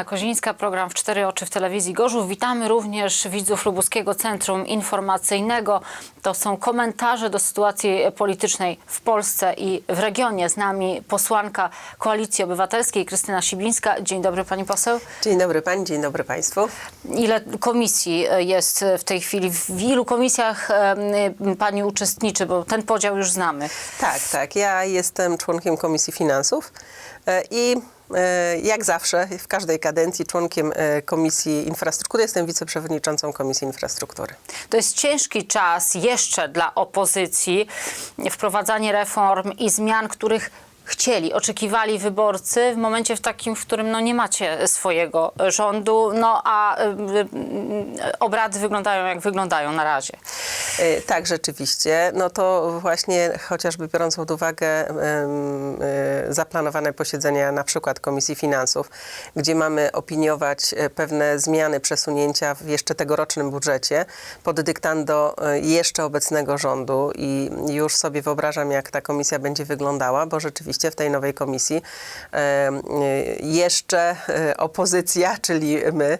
Katarzyna Kozińska, program w Cztery Oczy w telewizji Gorzów. Witamy również widzów Lubuskiego Centrum Informacyjnego. To są komentarze do sytuacji politycznej w Polsce i w regionie. Z nami posłanka Koalicji Obywatelskiej Krystyna Sibińska. Dzień dobry pani poseł. Dzień dobry pani, dzień dobry państwu. Ile komisji jest w tej chwili? W ilu komisjach pani uczestniczy? Bo ten podział już znamy. Tak, tak. Ja jestem członkiem Komisji Finansów e, i jak zawsze w każdej kadencji członkiem e, Komisji Infrastruktury jestem wiceprzewodniczącą Komisji Infrastruktury. To jest ciężki czas jeszcze dla opozycji. Wprowadzanie reform i zmian, których chcieli, oczekiwali wyborcy w momencie w takim, w którym no, nie macie swojego rządu, no a y, y, obrady wyglądają jak wyglądają na razie. E, Tak, rzeczywiście. No to właśnie chociażby biorąc pod uwagę e, zaplanowane posiedzenia na przykład Komisji Finansów, gdzie mamy opiniować e, pewne zmiany, przesunięcia w jeszcze tegorocznym budżecie pod dyktando e, jeszcze obecnego rządu i już sobie wyobrażam, jak ta komisja będzie wyglądała, bo rzeczywiście w tej nowej komisji e, e, jeszcze e, opozycja, czyli my,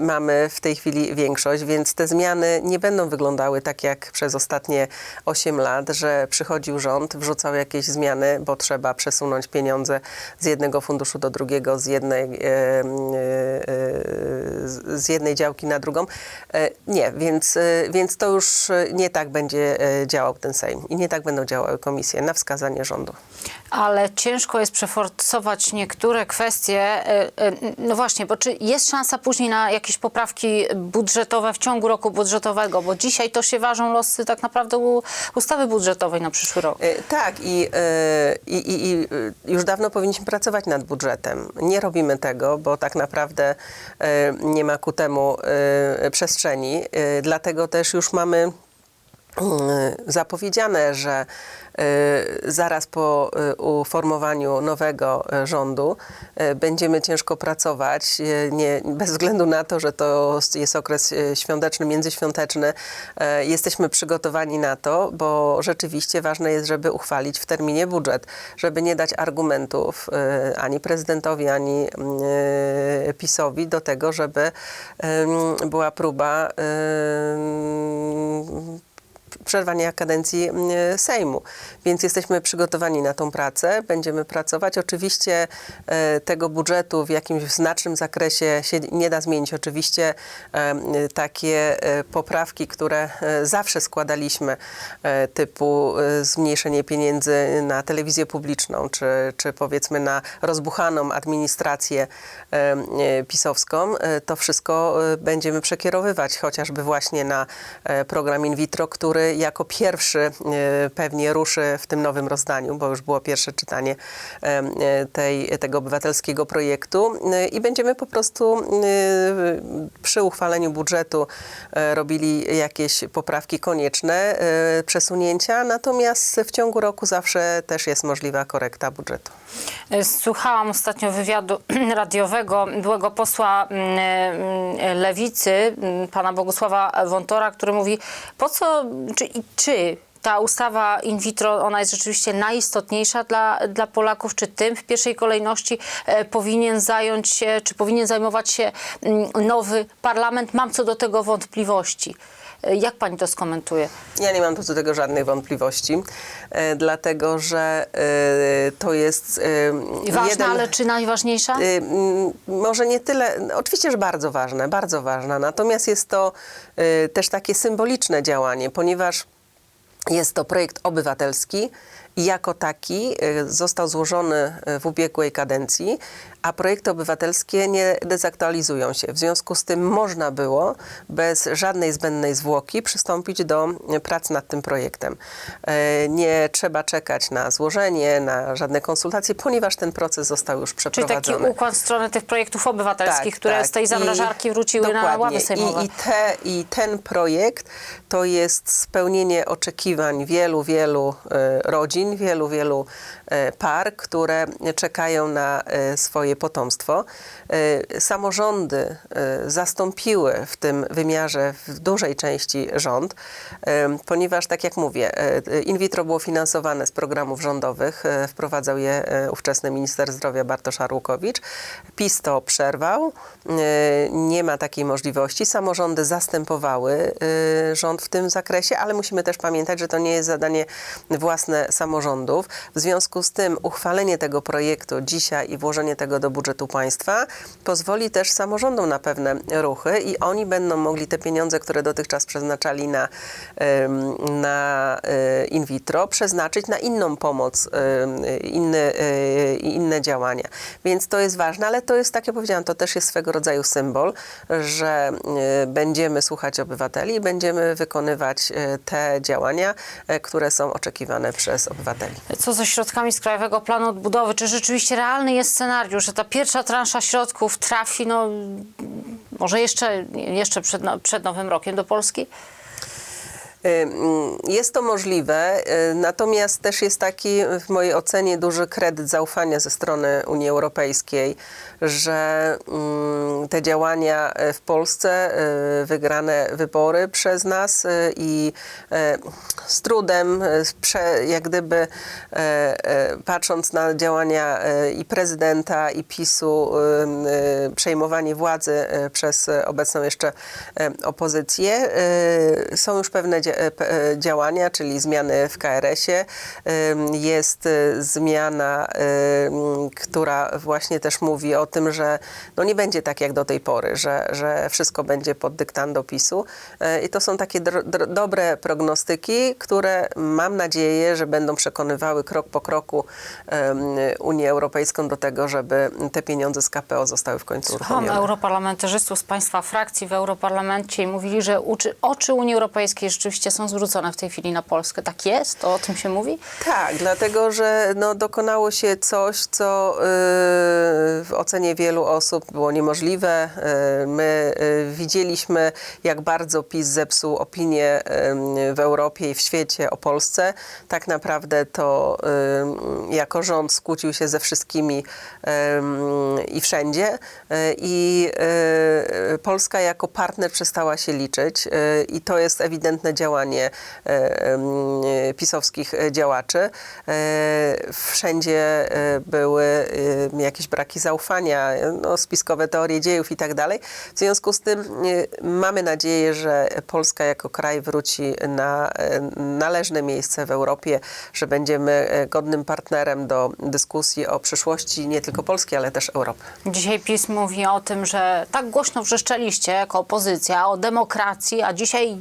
mamy w tej chwili większość, więc te zmiany nie będą wyglądały tak jak przez ostatnie 8 lat, że przychodził rząd, wrzucał jakieś zmiany, bo trzeba przesunąć pieniądze z jednego funduszu do drugiego, z jednej, z jednej działki na drugą. Nie, więc, więc to już nie tak będzie działał ten Sejm i nie tak będą działały komisje na wskazanie rządu. Ale ciężko jest przeforsować niektóre kwestie. y, y, No właśnie, bo czy jest szansa później na jakieś poprawki budżetowe w ciągu roku budżetowego? Bo dzisiaj to się ważą losy tak naprawdę ustawy budżetowej na przyszły rok. E, Tak, i, e, i, i, e, już dawno powinniśmy pracować nad budżetem. Nie robimy tego, bo tak naprawdę e, nie ma ku temu e, przestrzeni. E, Dlatego też już mamy zapowiedziane, że e, zaraz po e, uformowaniu nowego rządu będziemy ciężko pracować, nie, bez względu na to, że to jest okres świąteczny, międzyświąteczny. Jesteśmy przygotowani na to, bo rzeczywiście ważne jest, żeby uchwalić w terminie budżet, żeby nie dać argumentów ani prezydentowi, ani PiSowi do tego, żeby była próba przerwania kadencji mm, Sejmu. Więc jesteśmy przygotowani na tą pracę, będziemy pracować. Oczywiście e, tego budżetu w jakimś znacznym zakresie się nie da zmienić. Oczywiście e, takie e, poprawki, które zawsze składaliśmy, typu zmniejszenie pieniędzy na telewizję publiczną, czy, czy powiedzmy na rozbuchaną administrację pisowską, to wszystko będziemy przekierowywać chociażby właśnie na program in vitro, który jako pierwszy e, pewnie ruszy w tym nowym rozdaniu, bo już było pierwsze czytanie e, tej, tego obywatelskiego projektu E, i będziemy po prostu przy uchwaleniu budżetu robili jakieś poprawki konieczne, przesunięcia, natomiast w ciągu roku zawsze też jest możliwa korekta budżetu. Słuchałam ostatnio wywiadu radiowego byłego posła mm, mm, Lewicy, mm, pana Bogusława Wątora, który mówi, po co, czy, i czy ta ustawa in vitro, ona jest rzeczywiście najistotniejsza dla, dla Polaków, czy tym w pierwszej kolejności e, powinien zająć się, czy powinien zajmować się mm, nowy parlament? Mam co do tego wątpliwości. E, Jak pani to skomentuje? Ja nie mam co do tego żadnych wątpliwości, e, dlatego że e, to jest Ważna, jeden... ale czy najważniejsza? Może nie tyle, oczywiście, że bardzo ważne, bardzo ważna, natomiast jest to też takie symboliczne działanie, ponieważ jest to projekt obywatelski i jako taki y, został złożony y, w ubiegłej kadencji, a projekty obywatelskie nie dezaktualizują się. W związku z tym można było bez żadnej zbędnej zwłoki przystąpić do y, prac nad tym projektem. Nie trzeba czekać na złożenie, na żadne konsultacje, ponieważ ten proces został już Czyli przeprowadzony. taki układ w stronę tych projektów obywatelskich, które z tej zamrażarki Tak, I- wróciły na dokładnie. ławy sejmowe. I, i, te, I ten projekt to jest spełnienie oczekiwań wielu, wielu rodzin, wielu, wielu par, które czekają na e, swoje potomstwo. E, Samorządy e, zastąpiły w tym wymiarze w dużej części rząd, e, ponieważ tak jak mówię, e, in vitro było finansowane z programów rządowych, e, wprowadzał je e, ówczesny minister zdrowia Bartosz Arłukowicz. PiS to przerwał, e, nie ma takiej możliwości. Samorządy zastępowały e, rząd w tym zakresie, ale musimy też pamiętać, że to nie jest zadanie własne samorządów. W związku z tym uchwalenie tego projektu dzisiaj i włożenie tego do budżetu państwa pozwoli też samorządom na pewne ruchy i oni będą mogli te pieniądze, które dotychczas przeznaczali na, na e, in vitro, przeznaczyć na inną pomoc, inne, e, inne działania. Więc to jest ważne, ale to jest, tak jak powiedziałam, to też jest swego rodzaju symbol, że e, będziemy słuchać obywateli i będziemy wykonywać te działania, które są oczekiwane przez obywateli. Co ze środkami z Krajowego Planu Odbudowy? Czy rzeczywiście realny jest scenariusz, że ta pierwsza transza środków trafi, no, może jeszcze, jeszcze przed, no, przed Nowym Rokiem do Polski? Jest to możliwe, y, natomiast też jest taki w mojej ocenie duży kredyt zaufania ze strony Unii Europejskiej, że ym, te działania y, w Polsce, y, wygrane wybory przez nas i z trudem, jak gdyby e, e, patrząc na działania e, i prezydenta i PiSu, przejmowanie władzy przez e, obecną jeszcze e, opozycję, są już pewne dzia- e, pe- e, działania, czyli zmiany w KRS-ie. Jest y, zmiana, która właśnie też mówi o tym, że no nie będzie tak jak do tej pory, że, że wszystko będzie pod dyktando PiSu. E, I to są takie dobre prognostyki, które mam nadzieję, że będą przekonywały krok po kroku Unię Europejską do tego, żeby te pieniądze z KPO zostały w końcu uruchomione. europarlamentarzystów z państwa frakcji w Europarlamencie i mówili, że oczy Unii Europejskiej rzeczywiście są zwrócone w tej chwili na Polskę. Tak jest? O tym się mówi? Tak, dlatego że no, dokonało się coś, co y, w ocenie wielu osób było niemożliwe. Y, my y, widzieliśmy, jak bardzo PiS zepsuł opinię y, w Europie i w świecie o Polsce. Tak naprawdę to y, jako rząd skłócił się ze wszystkimi y, i wszędzie. Y, I y, Polska jako partner przestała się liczyć. Y, I to jest ewidentne działanie y, y, pisowskich działaczy. E, Wszędzie e, były e, jakieś braki zaufania, no, spiskowe teorie dziejów i tak dalej. W związku z tym e, mamy nadzieję, że Polska jako kraj wróci na e, należne miejsce w Europie, że będziemy e, godnym partnerem do dyskusji o przyszłości nie tylko Polski, ale też Europy. Dzisiaj PiS mówi o tym, że tak głośno wrzeszczeliście jako opozycja o demokracji, a dzisiaj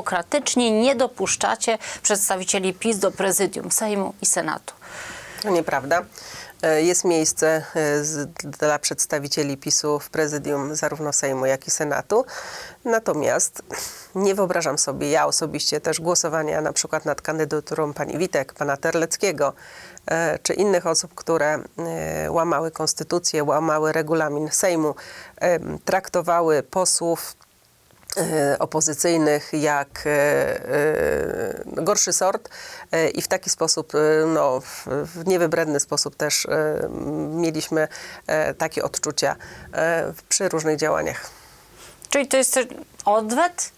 niedemokratycznie nie dopuszczacie przedstawicieli PiS do prezydium Sejmu i Senatu. To nieprawda. E, Jest miejsce e, dla przedstawicieli PiSu w prezydium zarówno Sejmu, jak i Senatu. Natomiast nie wyobrażam sobie ja osobiście też głosowania na przykład nad kandydaturą pani Witek, pana Terleckiego e, czy innych osób, które łamały konstytucję, łamały regulamin Sejmu, traktowały posłów opozycyjnych jak e, e, gorszy sort e, i w taki sposób, e, no, w, niewybredny sposób też e, mieliśmy e, takie odczucia e, przy różnych działaniach. Czyli to jest odwet?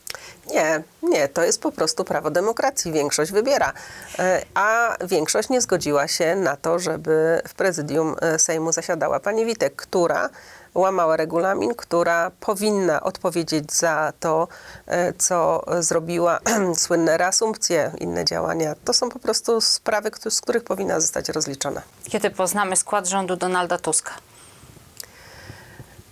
Nie, nie, to jest po prostu prawo demokracji. Większość wybiera, E, a większość nie zgodziła się na to, żeby w prezydium e, Sejmu zasiadała pani Witek, która łamała regulamin, która powinna odpowiedzieć za to, e, co zrobiła, słynne reasumpcje, inne działania. To są po prostu sprawy, z których powinna zostać rozliczona. Kiedy poznamy skład rządu Donalda Tuska?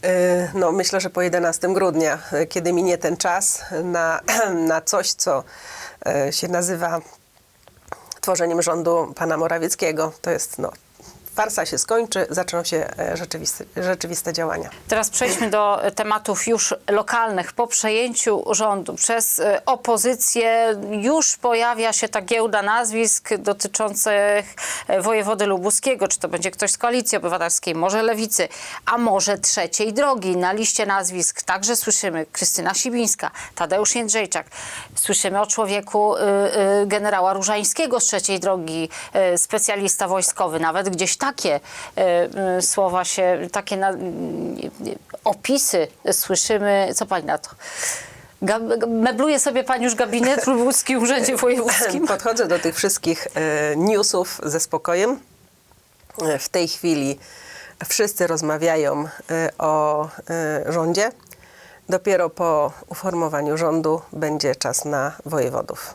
E, No, myślę, że po 11 grudnia, e, kiedy minie ten czas na, na coś, co się nazywa tworzeniem rządu pana Morawieckiego. To jest no, farsa się skończy, zaczną się e, rzeczywiste, rzeczywiste działania. Teraz przejdźmy do tematów już lokalnych. Po przejęciu rządu przez e, opozycję już pojawia się ta giełda nazwisk dotyczących e, wojewody lubuskiego. Czy to będzie ktoś z Koalicji Obywatelskiej, może Lewicy, a może Trzeciej Drogi. Na liście nazwisk także słyszymy Krystyna Sibińska, Tadeusz Jędrzejczak. Słyszymy o człowieku y, y, generała Różańskiego z Trzeciej Drogi, y, specjalista wojskowy. Nawet gdzieś takie y, słowa się, takie na, opisy słyszymy. Co pani na to? Mebluje sobie pani już gabinet w Lubuskim Urzędzie Wojewódzkim? Podchodzę do tych wszystkich e, newsów ze spokojem. E, W tej chwili wszyscy rozmawiają e, o e, rządzie. Dopiero po uformowaniu rządu będzie czas na wojewodów.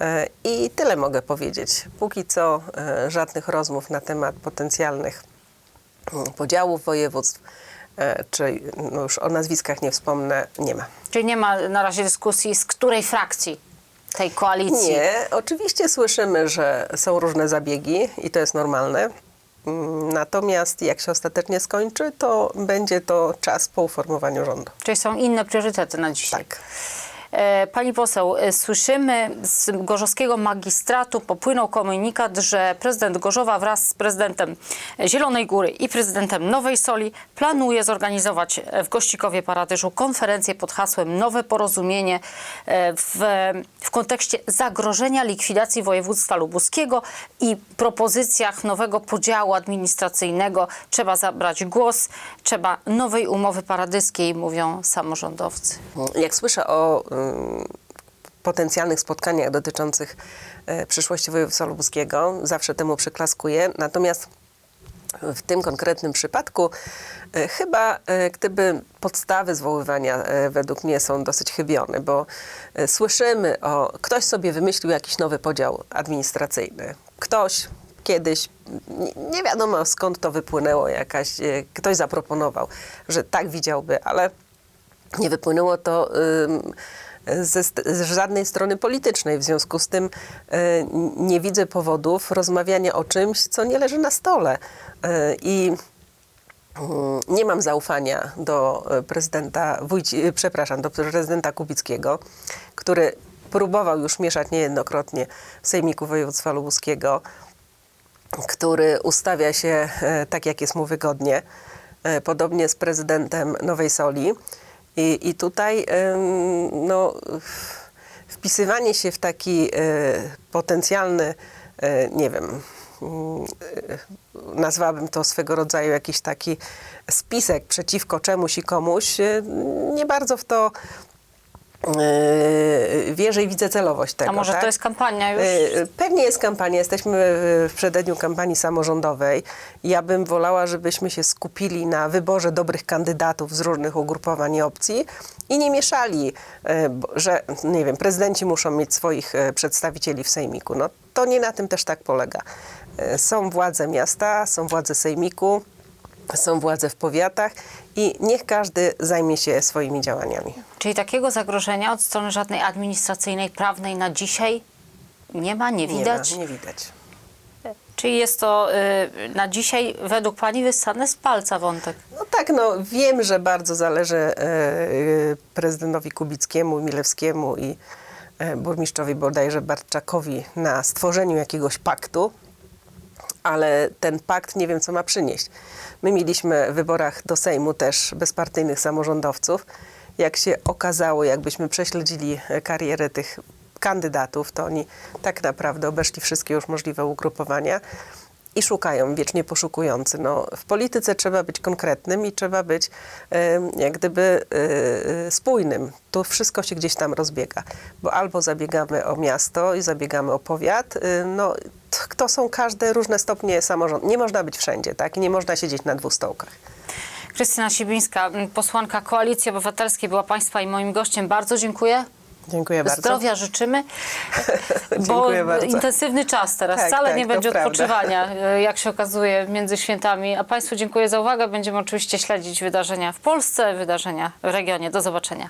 E, I tyle mogę powiedzieć. Póki co e, żadnych rozmów na temat potencjalnych mm, podziałów województw, e, czy no już o nazwiskach nie wspomnę, nie ma. Czyli nie ma na razie dyskusji, z której frakcji tej koalicji? Nie, oczywiście słyszymy, że są różne zabiegi i to jest normalne. Mm, Natomiast jak się ostatecznie skończy, to będzie to czas po uformowaniu rządu. Czyli są inne priorytety na dzisiaj? Tak. E, Pani poseł, e, słyszymy z gorzowskiego magistratu popłynął komunikat, że prezydent Gorzowa wraz z prezydentem Zielonej Góry i prezydentem Nowej Soli planuje zorganizować e, w Gościkowie Paradyszu konferencję pod hasłem Nowe Porozumienie w, w kontekście zagrożenia likwidacji województwa lubuskiego i propozycjach nowego podziału administracyjnego. Trzeba zabrać głos, trzeba nowej umowy paradyskiej, mówią samorządowcy. Jak słyszę o potencjalnych spotkaniach dotyczących e, przyszłości województwa lubuskiego, zawsze temu przyklaskuję. Natomiast w tym konkretnym przypadku e, chyba gdyby podstawy zwoływania według mnie są dosyć chybione, bo słyszymy o, ktoś sobie wymyślił jakiś nowy podział administracyjny. Ktoś kiedyś, nie, wiadomo skąd to wypłynęło, jakaś, ktoś zaproponował, że tak widziałby, ale nie wypłynęło to ym, ze, z żadnej strony politycznej. W związku z tym y, nie widzę powodów rozmawiania o czymś, co nie leży na stole. Y, I mm, nie mam zaufania do y, prezydenta Wójci, przepraszam, do prezydenta Kubickiego, który próbował już mieszać niejednokrotnie w Sejmiku Województwa Lubuskiego, który ustawia się e, tak, jak jest mu wygodnie. E, Podobnie z prezydentem Nowej Soli. I, i tutaj no, wpisywanie się w taki e, potencjalny, e, nie wiem, mm, e, nazwałabym to swego rodzaju jakiś taki spisek przeciwko czemuś i komuś, nie bardzo w to wierzę i widzę celowość tego. A może tak? to jest kampania już? E, Pewnie jest kampania. Jesteśmy w przededniu kampanii samorządowej. Ja bym wolała, żebyśmy się skupili na wyborze dobrych kandydatów z różnych ugrupowań i opcji i nie mieszali, bo- że nie wiem, prezydenci muszą mieć swoich przedstawicieli w sejmiku. No to nie na tym też tak polega. Są władze miasta, są władze sejmiku, są władze w powiatach i niech każdy zajmie się swoimi działaniami. Czyli takiego zagrożenia od strony żadnej administracyjnej, prawnej na dzisiaj nie ma, nie widać? Nie ma, nie widać. Czyli jest to y, na dzisiaj według Pani wyssane z palca wątek? No tak, no wiem, że bardzo zależy e, prezydentowi Kubickiemu, Milewskiemu i e, burmistrzowi bodajże Barczakowi na stworzeniu jakiegoś paktu, ale ten pakt nie wiem, co ma przynieść. My mieliśmy w wyborach do Sejmu też bezpartyjnych samorządowców. Jak się okazało, jakbyśmy prześledzili karierę tych kandydatów, to oni tak naprawdę obeszli wszystkie już możliwe ugrupowania i szukają, wiecznie poszukujący. No, w polityce trzeba być konkretnym i trzeba być em, jak gdyby e, spójnym. To wszystko się gdzieś tam rozbiega, bo albo zabiegamy o miasto i zabiegamy o powiat, y, no to są każde różne stopnie samorząd. Nie można być wszędzie, tak? I nie można siedzieć na dwóch stołkach. Krystyna Sibińska, posłanka Koalicji Obywatelskiej, była Państwa i moim gościem. Bardzo dziękuję. Dziękuję bardzo. Zdrowia życzymy, bo bardzo. intensywny czas teraz. Tak, Wcale tak, nie będzie odpoczywania, e, jak się okazuje, między świętami. A Państwu dziękuję za uwagę. Będziemy oczywiście śledzić wydarzenia w Polsce, wydarzenia w regionie. Do zobaczenia.